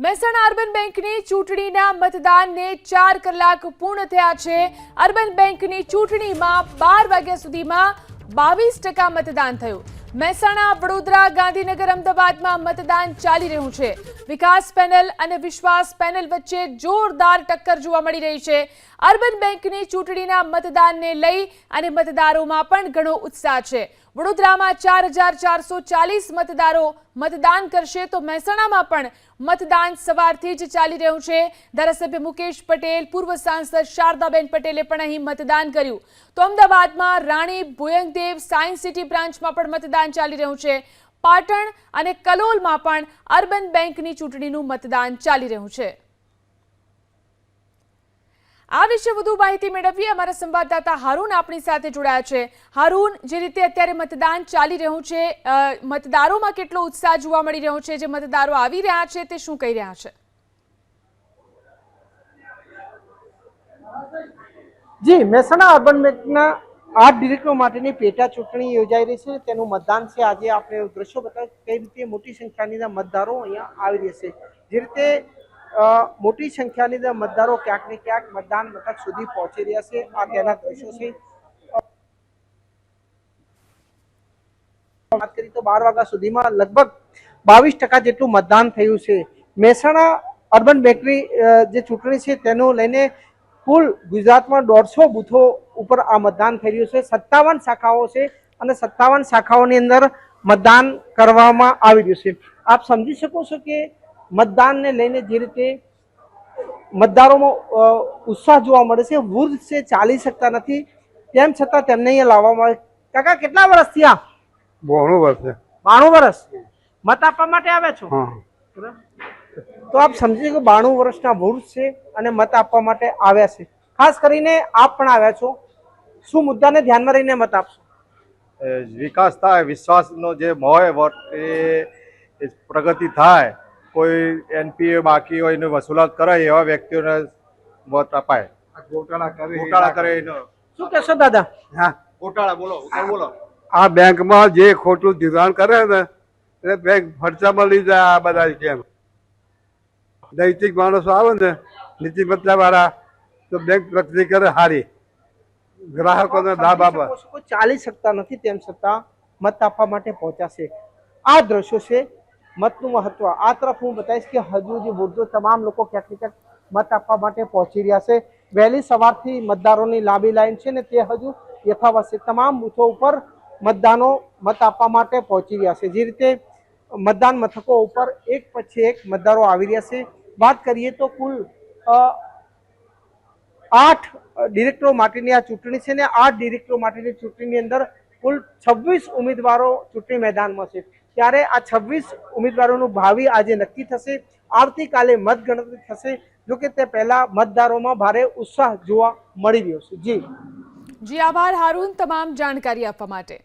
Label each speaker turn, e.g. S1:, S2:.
S1: Mehsana urban બેંકની ચૂંટણીના મતદાનને ચાર કલાક પૂર્ણ થયા છે. અર્બન બેંકની ચૂંટણીમાં બાર વાગ્યા સુધીમાં બાવીસ ટકા મતદાન થયું. મહેસાણા, વડોદરા, ગાંધીનગર, અમદાવાદમાં મતદાન ચાલી રહ્યું છે. વિકાસ પેનલ અને વિશ્વાસ પેનલ વચ્ચે જોરદાર ટક્કર જોવા મળી રહી છે. અર્બન બેંકની ચૂંટણીના મતદાનને લઈ અને મતદારોમાં પણ ઘણો ઉત્સાહ છે. વડોદરામાં ચાર મતદારો મતદાન કરશે તો મહેસાણામાં પણ મતદાન સવારથી જ ચાલી રહ્યું છે. ધારાસભ્ય મુકેશ પટેલ, પૂર્વ સાંસદ શારદાબેન પટેલે પણ અહીં મતદાન કર્યું. તો અમદાવાદમાં રાણી ભુયંગદેવ સાયન્સ સિટી બ્રાન્ચમાં પણ મતદાન ચાલી રહ્યું છે. પાટણ અને કલોલમાં પણ અર્બન બેંકની ચૂંટણીનું મતદાન ચાલી રહ્યું છે. આ વિશે વધુ માહિતી મેળવીએ. અમારા સંવાદદાતા હારૂન આપણી સાથે જોડાયા છે. હારૂન, જે રીતે અત્યારે મતદાન ચાલી રહ્યું છે મતદારોમાં કેટલો ઉત્સાહ જોવા મળી રહ્યો છે, જે મતદારો આવી રહ્યા છે તે શું કહી રહ્યા છે?
S2: જી, મહેસાણા અર્બન બેંકના આઠ ડિરેક્ટરો માટેની પેટા ચૂંટણી યોજાઈ રહી છે. તેનું મતદાન છે. આજે આપણે દ્રશ્યો બતાવ્યું કઈ રીતે મોટી સંખ્યાની મતદારો અહીંયા આવી રહેશે જે રીતે મોટી સંખ્યાની અંદર મતદારો ક્યાંક ને ક્યાંક મતદાન મથક સુધી પહોંચી રહ્યા છે. આ તેના દ્રશ્યો છે. વાત કરીએ તો બાર વાગ્યા સુધીમાં લગભગ બાવીસ ટકા જેટલું મતદાન થયું છે. મહેસાણા અર્બન બેકરી જે ચૂંટણી છે તેનું લઈને કુલ ગુજરાતમાં દોઢસો બૂથો ઉપર આ મતદાન થઈ રહ્યું છે. સત્તાવન શાખાઓ છે અને સત્તાવન શાખાઓની અંદર મતદાન કરવામાં આવી રહ્યું છે. આપ સમજી શકો છો કે મતદાનને લઈને જે રીતે મતદારોમાં ઉત્સાહ જોવા મળે છે વૃદ્ધ છે ચાલી શકતા નથી. તેમ છતાં તેમને અહીંયા લાવવામાં આવે. કાકા કેટલા વર્ષ થયા?
S3: બોણું વર્ષ
S2: બાણું વર્ષ? મત આપવા માટે આવ્યા છો? તો આપ સમજી શકો બાણું વર્ષના વૃદ્ધ છે અને મત આપવા માટે આવ્યા છે. ખાસ કરીને આપ પણ આવ્યા છો. શું મુદ્દાને ધ્યાનમાં રહીને મત આપશો?
S3: વિકાસ થાય વિશ્વાસનો જે હોય વોટ એ પ્રગતિ થાય કોઈ એનપીએ બાકી હોય એની વસૂલાત કરાય એવા વ્યક્તિઓને મત અપાય. ગોટાળા કરે ગોટાળા કરે
S2: શું કહેશો દાદા?
S3: હા ગોટાળા બોલો બોલો.
S4: આ બેંકમાં જે ખોટું ધિરાણ કરે ને એટલે બેંક ફરસામાં લઈ જાય આ બધા કેમ નૈતિક માણસો આવે ને નીતિમત્તા વાળા તો બેંક પ્રગતિ કરે સારી ગ્રાહકોને લાભ આપે.
S2: ચાલી શકતા નથી તેમ છતાં મત આપવા માટે પહોંચાશે આ દ્રશ્યો છે મતનું મહત્વ. આ તરફ હું બતાવીશ કે હજુ જે વૃદ્ધો તમામ લોકો ક્યાંક ક્યાંક મત આપવા માટે પહોંચી રહ્યા છે. વહેલી સવારથી મતદારોની લાંબી લાઈન છે ને તે હજુ યથાવત છે. તમામ બૂથો ઉપર મતદાનો મત આપવા માટે પહોંચી રહ્યા છે. જે રીતે મતદાન મથકો ઉપર એક પછી એક મતદારો આવી રહ્યા છે. વાત કરીએ તો કુલ આઠ ડિરેક્ટરો માટેની આ ચૂંટણી છે ને આઠ ડિરેક્ટરો માટેની ચૂંટણીની અંદર કુલ છવ્વીસ ઉમેદવારો ચૂંટણી મેદાનમાં છે. ત્યારે આ છવ્વીસ ઉમેદવારોનું ભાવિ આજે નક્કી થશે. આવતીકાલે મતગણતરી થશે. જો કે તે પહેલા મતદારોમાં ભારે ઉત્સાહ જોવા મળી રહ્યો છે. જી.
S1: જી, આભાર, હારૂન, તમામ જાણકારી આપવા માટે.